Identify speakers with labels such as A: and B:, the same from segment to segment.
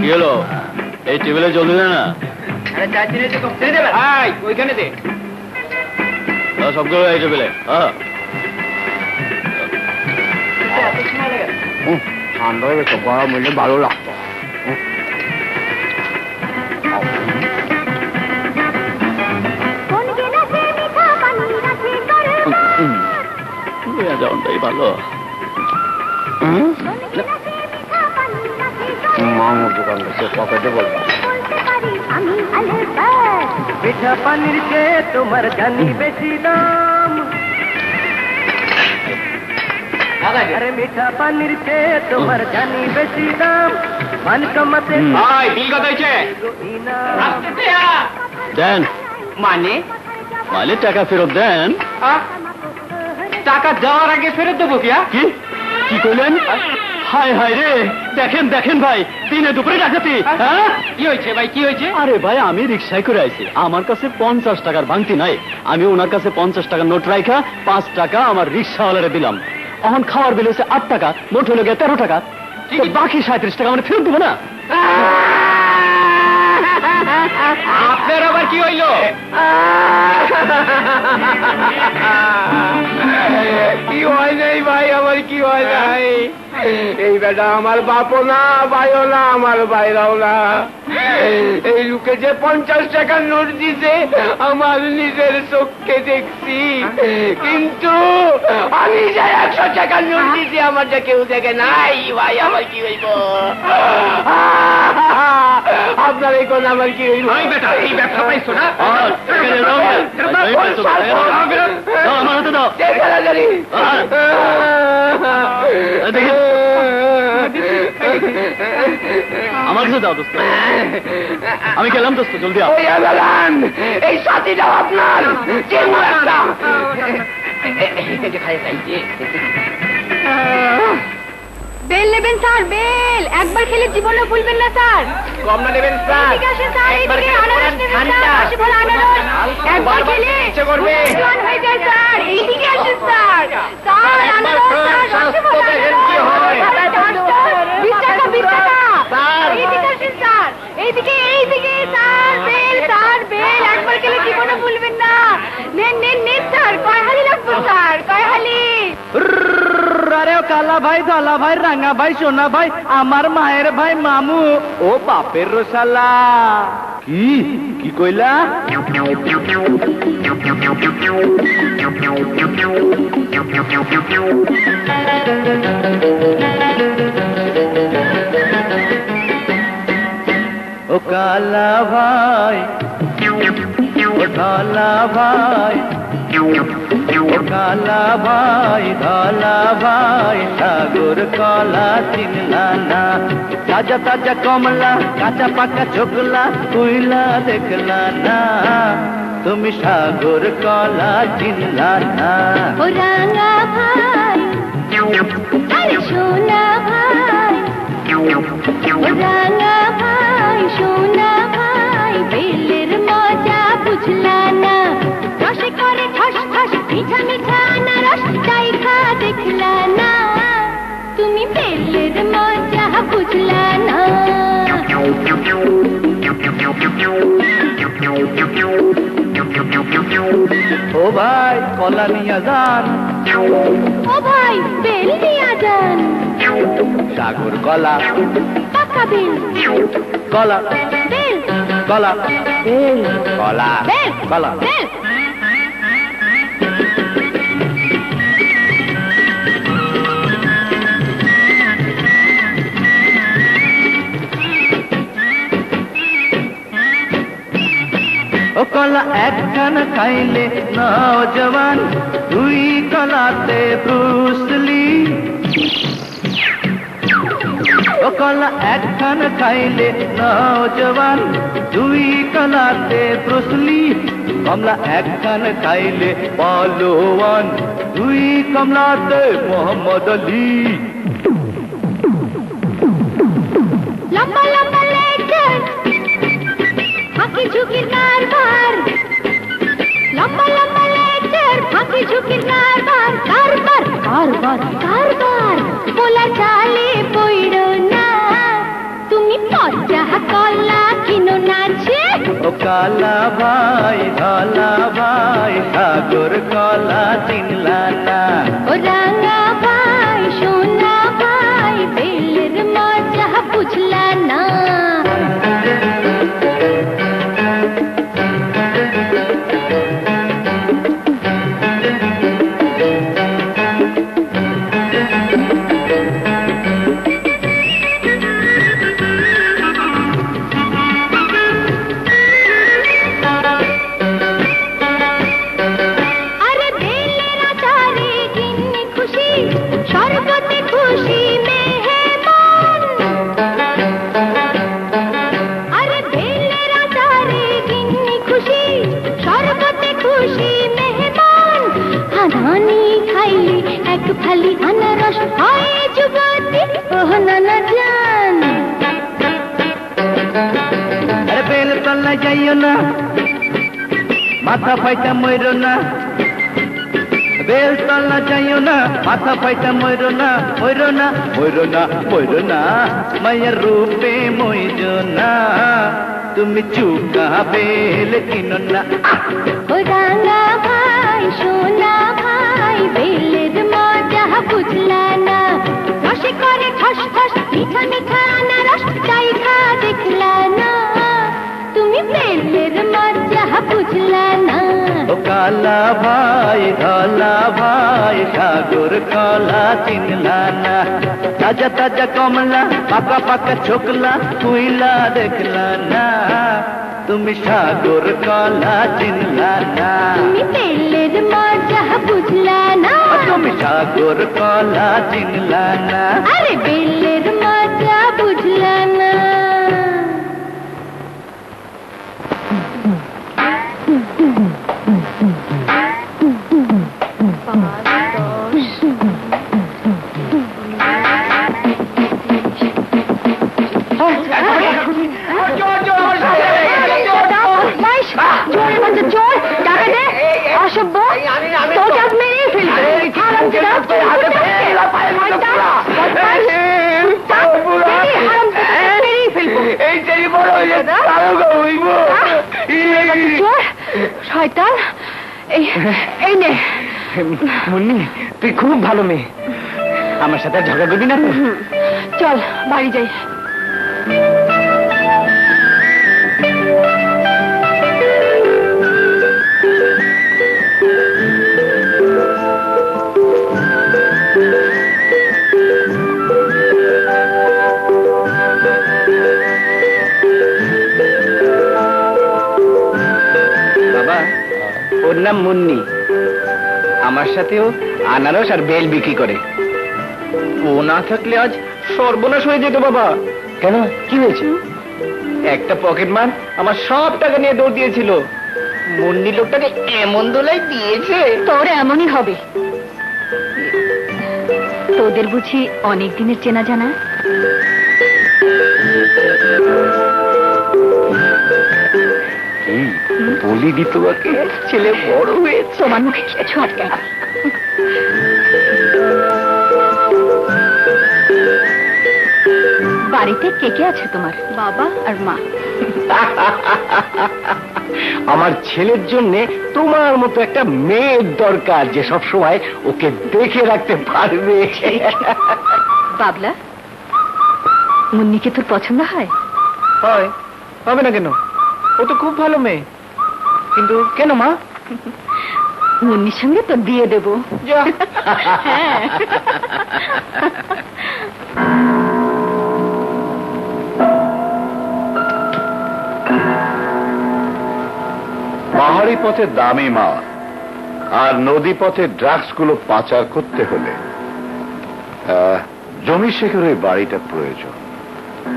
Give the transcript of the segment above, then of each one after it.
A: কি হলো? এই টেবিলে জলদি না না?
B: আরে ছেড়ে দেবে? ওইখানে দে।
A: সবগুলো এই টেবিলে হ্যাঁ ঠান্ডা হয়ে গেছে গরম হইলে ভালো লাগতো। যাওয়াটাই ভালো। মামুর দোকান থেকে পকেটে বলব
B: পিঠা পানির চেয়ে তোমার জানি বেশি দাম। আরে মিঠা পানির চেয়ে তোমার জানি বেশি দাম। মান কমাতে ভাই বিল কত হয়েছে।
A: দেন।
B: মানে?
A: মালিক টাকা ফেরত দেন।
B: টাকা দেওয়ার আগে ফেরত দেবো কিয়া
A: কি? কি কইলেন? হায়। হায় রে দেখেন দেখেন ভাই দিনে দুপুরে ডাকাতি হ্যাঁ।
B: কি হয়েছে ভাই কি হয়েছে?
A: আরে ভাই আমি রিক্সায় করে আইছি। আমার কাছে পঞ্চাশ টাকার ভাঙতি নাই। আমি ওনার কাছে পঞ্চাশ টাকার নোট রাইখা পাঁচ টাকা আমার রিক্সাওয়ালারে দিলাম। এখন খাওয়ার বিল হচ্ছে আট টাকা নোট হলো গিয়ে তেরো টাকা। বাকি সাঁত্রিশ টাকা মানে ফেরত দেবো না?
B: আপনার আবার কি হইল? কি হয় নাই ভাই আমার কি হয় নাই? এই বেটা আমার বাপও না ভাইও না আমার বাইরাও না। এই লোকে যে পঞ্চাশ টাকার নোট দিছে আমার নিজের চোখকে দেখছি। কিন্তু আমি যে একশো টাকার নোট দিছি আমার যে কেউ দেখে নাই। ভাই আমার কি হইব? আপনার এই কোন আমার কি হইব বেটা এই ব্যবসা পাইছো না?
A: আমার হাতে দাও। এই দেখি। আমার কাছে দাও দোস্ত। আমি গেলাম দোস্ত জলদি
B: এই সাথীটাও আপনার।
C: বেল নেবেন স্যার বেল। একবার খেলে জীবনে ভুলবেন না স্যার।
B: কম না নেবেন স্যার।
C: স্যার
B: একবার খেলে
C: আনারস নেবেন
B: ঠান্ডা।
C: স্যার আনারস। একবার খেলে
B: ইচ্ছে করবে।
C: জোয়ান হয়ে যায় স্যার। এইদিকে আসেন স্যার। স্যার আনারস
B: স্যার,
C: স্যার রসে ভরা
B: স্বাস্থ্য হয়।
C: বিশ টাকা বিশ টাকা
B: স্যার।
C: এইদিকে আসেন স্যার এইদিকে এইদিকে, স্যার, বেল স্যার, বেল, একবার খেলে জীবনে ভুলবেন না। নেন নেন নেন, স্যার কয় হালি লাগবে, স্যার কয় হালি
B: আরে কালা ভাই, ধলা ভাই, রাঙা ভাই, সোনা ভাই, আমার মায়ের ভাই, মামু, ও বাপের রসালা। কি? কি কইলা? ও কালা ভাই, ও ধলা ভাই, ও কালা ভাই, ধলা ভাই, সাগর, কলা চিনলা না। তাজা তাজা কমলা, কাঁচা পাকা চোখলা কুইলা দেখলা না। তুমি সাগর, কলা চিনলা না।
C: ও রাঙা ভাই সোনা ভাই, ও রাঙা ভাই মিঠা মিঠা আনারস তাই খা দেখলা না। তুমি বেলের মজা বুঝলা না।
B: ও ভাই কলা নিয়ে যান।
C: ও ভাই বেল নিয়ে যান।
B: সাগর কলা।
C: পাকা বেল
B: কলা।
C: বেল
B: কলা। কলা।
C: বেল
B: কলা। ও কলা একখানা খাইলে নজওয়ান দুই কলাতে ব্রুসলি ও কলা একখানা খাইলে নজওয়ান দুই কলাতে ব্রুসলি কমলা একখান খাইলে, পালোয়ান, দুই কমলাতে মোহাম্মদ আলী।
C: ঝুঁকির কারবার কার পর কারবার। পোলা চালে পইড়ো না। তুমি পচা কলা কিনো নাচে
B: ও কালা ভাই ধলা ভাই সাগর কলা চিনলা না।
C: ও রাঙা ভাই সোনা ভাই বেলের মজা বুঝলা না।
B: তল্লা না। মাথা ফাইটা মইর না। বেল তল্লা যাইও না। মাথা ফাইটা মইর না। মইর না। মইর না মইর না। মায়ের রূপে মইর না। তুমি চুকা বেল কিনো না।
C: ও রাঙা ভাই সোনা ভাই বেলের মজা বুঝলা না। রসে করে ঠস ঠস মিঠা মিঠা আনারস চাই
B: ভাই ধলা ভাই সাগর কলা চিনলা না। তাজা তাজা কমলা পাকা পাকা ছোকলা কুইলা দেখলা না। তুমি সাগর কলা চিনলা না।
C: বেলের মজা বুঝলা না।
B: তুমি সাগর কলা চিনলা না।
C: আরে বেলের মজা বুঝলা না।
D: চোর, এই
C: নে।
B: মুন্নি তুই খুব ভালো মেয়ে। আমার সাথে ঝগড়া করবি না
C: চল বাড়ি যাই।
B: নাম মুন্নি, আমার সাথেও আনারস আর বেল বিক্রি করে। ও না থাকলে আজ সর্বনাশ হয়ে যেত, বাবা। কেন? কি হয়েছে? একটা পকেট মার আমার সব টাকা নিয়ে দৌড় দিয়েছিল। মুন্নি লোকটাকে এমন দোলাই দিয়েছে।
C: তোর এমনই হবে। তোদের বুঝি অনেক দিনের চেনা জানা?
B: বলি দিত বাকে ছেলে বড় হয়েছে
C: তোমার মুখে কিছু আটকে না। বাড়িতে কে কে আছে তোমার? বাবা আর মা।
B: আমার ছেলের জন্য তোমার মতো একটা মেয়ের দরকার যে সব সময় ওকে দেখে রাখতে পারবে।
C: বাবলা মুন্নিকে তোর পছন্দ হয়?
B: হয়। হবে না কেন? ও তো খুব ভালো মেয়ে। কিন্তু কেন মা?
C: মুন্নির সঙ্গে তোর বিয়ে দেবো।
B: যা।
C: হ্যাঁ।
E: পাহাড়ি পথে দামি মাল আর নদী পথে ড্রাগসগুলো পাচার করতে হলে আহ, জমি শেখের ওই বাড়িটা প্রয়োজন।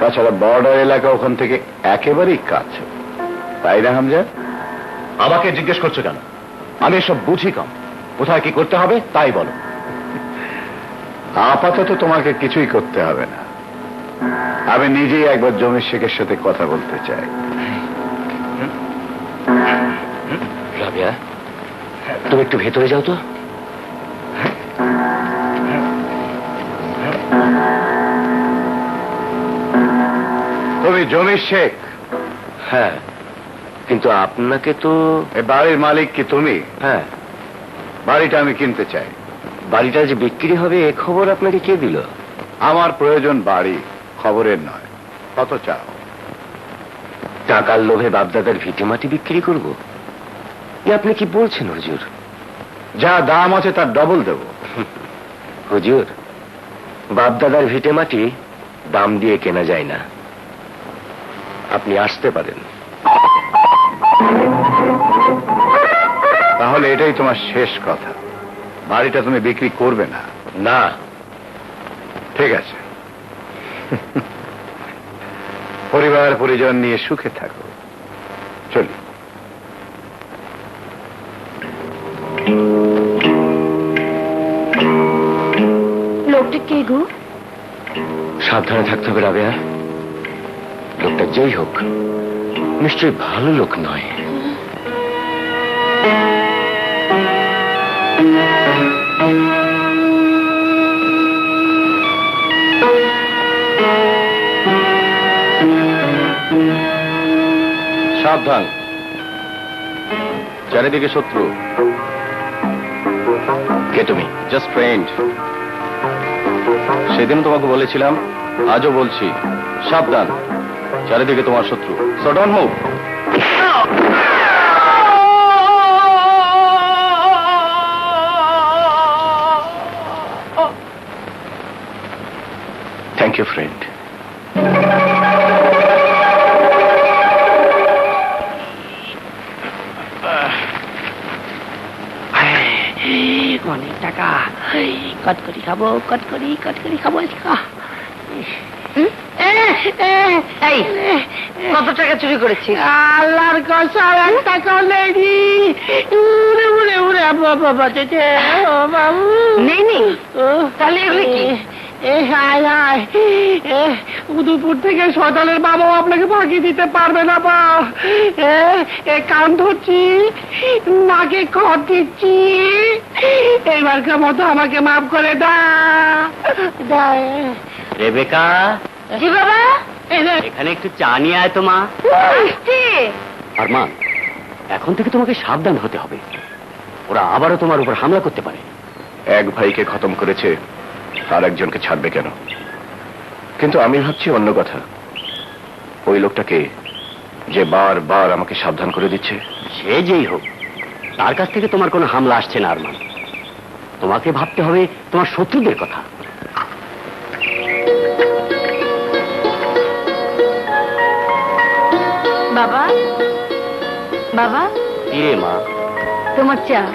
E: তাছাড়া বর্ডার এলাকা ওখান থেকে একেবারেই কাছে। তাই না হামজা? আমাকে জিজ্ঞেস করছ কেন? আমি এসব বুঝি কম। কোথায় কি করতে হবে তাই বলো। আপাতত তোমাকে কিছুই করতে হবে না। আমি নিজেই একবার জমি শেখের সাথে কথা বলতে চাই।
B: রাবিয়া তুমি একটু ভেতরে যাও তো।
E: তুমি জমির শেখ।
F: হ্যাঁ। কিন্তু আপনাকে তো
E: এ বাড়ির মালিক কি তুমি?
F: হ্যাঁ।
E: বাড়িটা আমি কিনতে চাই।
F: বাড়িটা যে বিক্রি হবে এ খবর আপনাকে কে দিল?
E: আমার প্রয়োজন বাড়ি খবরের নয়। কত চাও?
F: টাকার লোভে বাপদাদার ভিটেমাটি বিক্রি করব? এ আপনি কি বলছেন হুজুর?
E: যা দাম আছে তার ডবল দেব।
F: হুজুর বাপদাদার ভিটেমাটি দাম দিয়ে কেনা যায় না। আপনি আসতে পারেন।
E: তাহলে এটাই তোমার শেষ কথা। বাড়িটা তুমি বিক্রি করবে না।
F: না।
E: ঠিক আছে। পরিবার পরিজন নিয়ে সুখে থাকো। চলি।
G: লোকটা কে গো?
F: সাবধানে থাকতে হবে রাবেয়া। লোকটা যেই হোক। নিশ্চয়ই ভালো লোক নয়।
H: সাবধান। চারিদিকে শত্রু।
F: কে তুমি?
H: জাস্ট ফ্রেন্ড সেদিন তোমাকে বলেছিলাম, আজও বলছি, সাবধান, চারিদিকে তোমার শত্রু। So don't move
F: thank you friend
I: অনেক টাকা। কটকরি খাব কটকরি কটকরি খাব
G: কত টাকা চুরি করেছি
I: আল্লাহর কসম এক টাকা নেই উড়ে উড়ে উড়ে বাবা ও বাবু।
G: নেই নেই তাহলে এগুলো কি?
I: উদয়পুর থেকে সকালের বাবাও আপনাকে ফাঁকি দিতে পারবে না বা। কান ধরছি নাকে খড় দিচ্ছি। এইবারকার মতো আমাকে মাফ করে দা। দা
H: রেবেকা?
G: জি বাবা?
H: এখানে একটু চা নিয়ে আয় তো মা।
G: আসছি।
H: আরমান এখন থেকে তোমাকে সাবধান হতে হবে। ওরা আবারও তোমার উপর হামলা করতে পারে।
F: এক ভাইকে খতম করেছে আর একজনকে ছাড়বে কেন? কিন্তু আমি ভাবছি অন্য কথা। ওই লোকটাকে যে বার বার আমাকে সাবধান করে দিচ্ছে।
H: সে যেই হোক তার কাছ থেকে তোমার কোনো হামলা আসছে না আরমান। তোমাকে ভাবতে হবে তোমার শত্রুদের কথা।
G: বাবা? বাবা?
H: কিরে মা?
G: তোমার চা।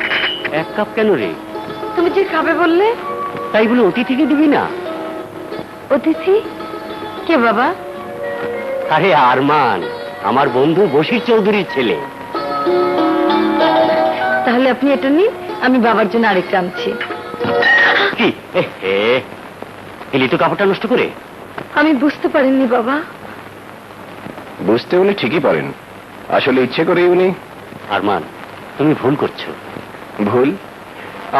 H: এক কাপ কেন রে?
G: তুমি যে খাবে বললে?
H: তাই বলে অতিথিকে দিবি না?
G: অতিথি? কে বাবা?
H: আরে আরমান আমার বন্ধু বশির চৌধুরীর ছেলে।
G: তাহলে আপনি এটা নিন আমি বাবার জন্য আরেকটা আনছি।
H: কি? এলি তো কাপড়টা নষ্ট করে?
G: আমি বুঝতে পারিনি বাবা।
F: বুঝতে উনি ঠিকই পারেন। আসলে ইচ্ছে করেই উনি
H: আরমান তুমি ভুল করছ।
F: ভুল?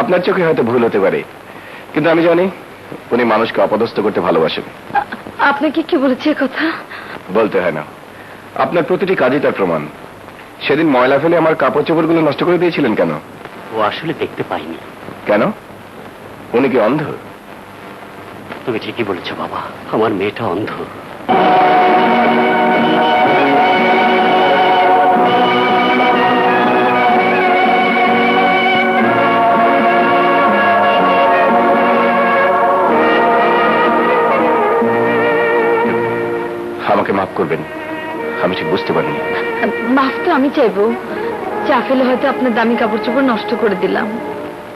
F: আপনার চোখে হয়তো ভুল হতে পারে। কিন্তু আমি জানি উনি মানুষকে অপদস্থ করতে ভালোবাসেন।
G: আপনাকে কি বলেছে কথা?
F: বলতে হয় না। আপনার প্রতিটি কাজই তার প্রমাণ। সেদিন ময়লা ফেলে আমার কাপড় চোপড়গুলো নষ্ট করে দিয়েছিলেন কেন?
H: ও আসলে দেখতে পাইনি।
F: কেন? উনি কি অন্ধ?
H: তুমি ঠিকই বলেছ বাবা আমার মেয়েটা অন্ধ।
F: আমাকে মাফ করবেন। আমি ঠিক বুঝতে পারিনি।
G: মাফ তো আমি চাইব। চা ফেলে হয়তো আপনার দামি কাপড় চোপড় নষ্ট করে দিলাম।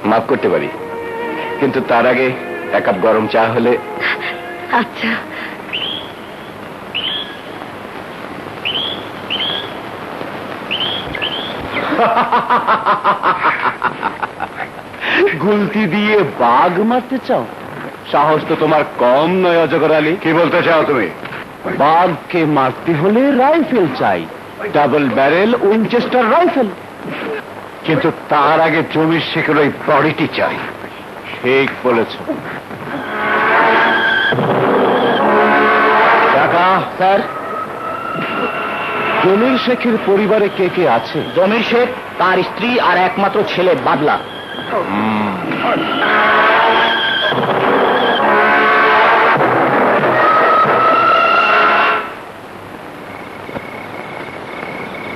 F: মাফ করতে পারি। কিন্তু তার আগে এক কাপ গরম চা হলে
G: আচ্ছা।
H: গুলতি দিয়ে বাঘ মারতে চাও? সাহস তো তোমার কম নয় অজগর আলী।
E: কি বলতে চাও তুমি?
H: বাঘকে মারতে হলে রাইফেল চাই। Double barrel Winchester rifle.
E: কিন্তু তার আগে জমির শেখের ওই বডিটি চাই।
H: ঠিক বলেছ।
J: স্যার।
K: জমির শেখের পরিবারে কে কে আছে?
J: জমির শেখ তার স্ত্রী আর একমাত্র ছেলে বাদলা।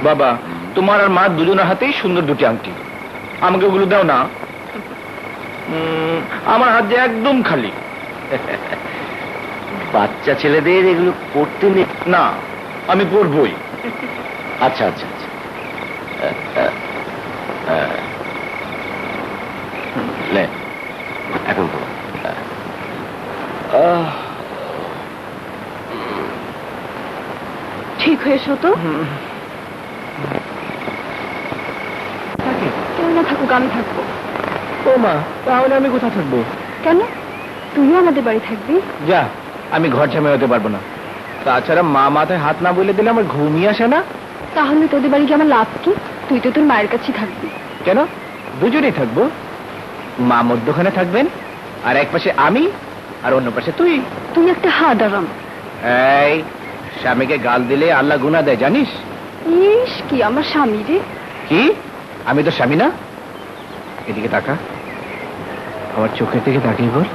L: বাবা তোমার আর মা দুজনের হাতেই সুন্দর দুটি আংটি। আমাকে ওগুলো দাও না। উম, আমার হাত যে একদম খালি।
J: বাচ্চা ছেলেদের এগুলো পড়তে নেই।
L: না আমি পড়বই।
J: আচ্ছা আচ্ছা আচ্ছা। এখন তো
D: ঠিক হয়েছো তো? আমি থাকব।
L: ও মা তাহলে আমি কোথায় থাকব?
D: কেন? তুইও আমাদের বাড়ি থাকবি?
L: যা আমি ঘর ঝামে হতে পারব না। তাছাড়া মা মাথায় হাত না বলে দিলে আমার ঘুমিয়ে আসে না।
D: তাহলে তোদের বাড়ি গিয়ে আমার লাভ কি? তুই তো তোর মায়ের কাছেই থাকবি।
L: কেন? দুজনেই থাকব। মা মধ্যখানে থাকবেন আর এক পাশে আমি আর অন্য পাশে তুই।
D: তুই একটা হাদারাম
L: এই স্বামীকে গাল দিলে আল্লাহ গুনা দেয় জানিস?
D: ইস কি আমার স্বামী রে।
L: কি? আমি তো স্বামী না? এদিকে তাকা। আমার চোখের দিকে তাকিয়ে বল।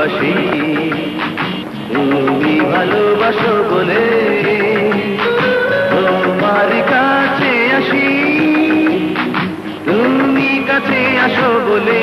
B: ভালোবাসি। তুমি ভালোবাসো বলে তোমার কাছে আসি। তুমি কাছে আসো
L: বলে